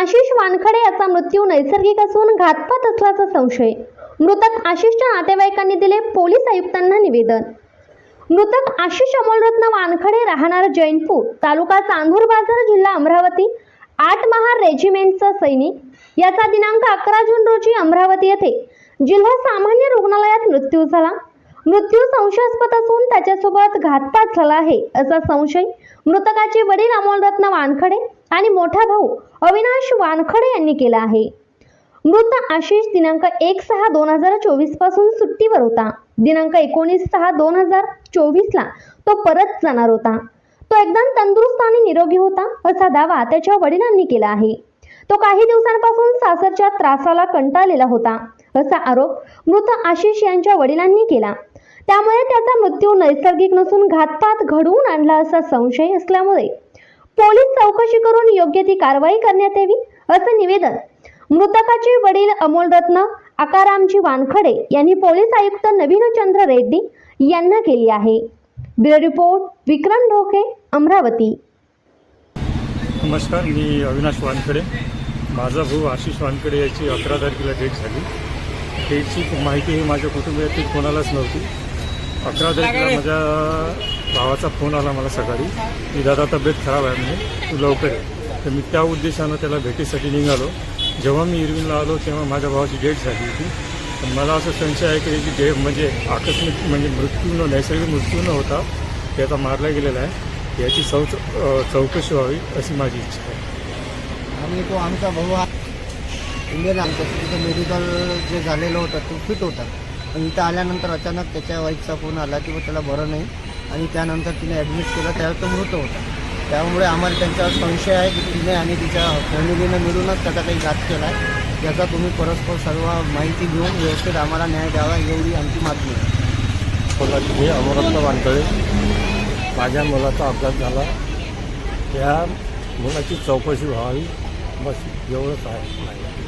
आशिष वानखडे याचा मृत्यू नैसर्गिक असून घातपात असल्याचा संशय. मृतक आशिषच्या नातेवाईकांनी दिले पोलीस आयुक्तांना निवेदन. मृतक आशिष अमोलरत्न वानखडे राहणार जैनपूर तालुका चांदूर बाजार जिल्हा अमरावती आठ महार रेजिमेंटचा सैनिक. याचा दिनांक अकरा जून रोजी अमरावती येथे जिल्हा सामान्य रुग्णालयात मृत्यू झाला. मृत्यू संशयास्पद असून त्याच्यासोबत घातपात झाला आहे असा संशय मृतकाचे वडील अमोलरत्न वानखडे आणि मोठा भाऊ अविनाश वानखडे यांनी केला आहे. मृत आशिष दिनांक एक सहा दोन हजार चोवीसपासून सुट्टीवर होता. दिनांक एकोणीस सहा दोन हजार चोवीसला तो परत जाणार होता. तो एकदम तंदुरुस्त आणि निरोगी होता असा दावा त्याच्या वडिलांनी केला आहे. तो काही दिवसांपासून सासरच्या त्रासाला कंटाळलेला होता असा आरोप मृत आशिष यांच्या वडिलांनी केला. त्यामुळे त्याचा मृत्यू नैसर्गिक नसून घातपात घडवून आणला असा संशय असल्यामुळे पोलीस चौकशी करून योग्य ती कारवाई करण्यात यावी असं निवेदन मृतकाचे वडील अमोलरत्न आकारामजी वानखडे यांनी पोलीस आयुक्त नवीनचंद्र रेड्डी यांना केली आहे. Bureau report Vikram Dhoke Amravati. नमस्कार मी अविनाश वानकडे माझा भाऊ आशिष वानकडे याची अकरा तारखेला डेट झाली. डेटची माहिती ही माझ्या कुटुंबातील कोणालाच नव्हती. अकरा तारखेला माझ्या भावाचा फोन आला मला सकाळी की दादा तब्येत खराब आहे म्हणजे तू लवकर तर मी त्या उद्देशानं त्याला भेटीसाठी निघालो. जेव्हा मी इरविनला आलो तेव्हा माझ्या भावाची डेट झाली होती. पण मला असं संशय आहे की याची डेट म्हणजे आकस्मिक म्हणजे मृत्यू न नैसर्गिक मृत्यू न होता त्याचा मारला गेलेला आहे. याची चौ चौकशी व्हावी अशी माझी इच्छा आहे. आणि तो आमचा भाऊ हा इंडियन आमचा तिथं मेडिकल जे झालेलं होतं तो फिट होता. पण इथं आल्यानंतर अचानक त्याच्या वाईफचा फोन आला की बा त्याला बरं नाही. आणि त्यानंतर तिने ॲडमिट केलं. त्यावेळेस तो मृत होता. त्यामुळे आम्हाला त्यांच्यावर संशय आहे की तिने आणि तिच्या फॅमिलीनं मिळूनच त्याचा काही घात केला आहे. याचा तुम्ही परस्पर सर्व माहिती घेऊन व्यवस्थित आम्हाला न्याय द्यावा एवढी आमची मागणी आहे. मी अमरत्न वानकडे माझ्या मुलाचा अपघात झाला. त्या मुलाची चौकशी व्हावी. बस एवढंच आहे.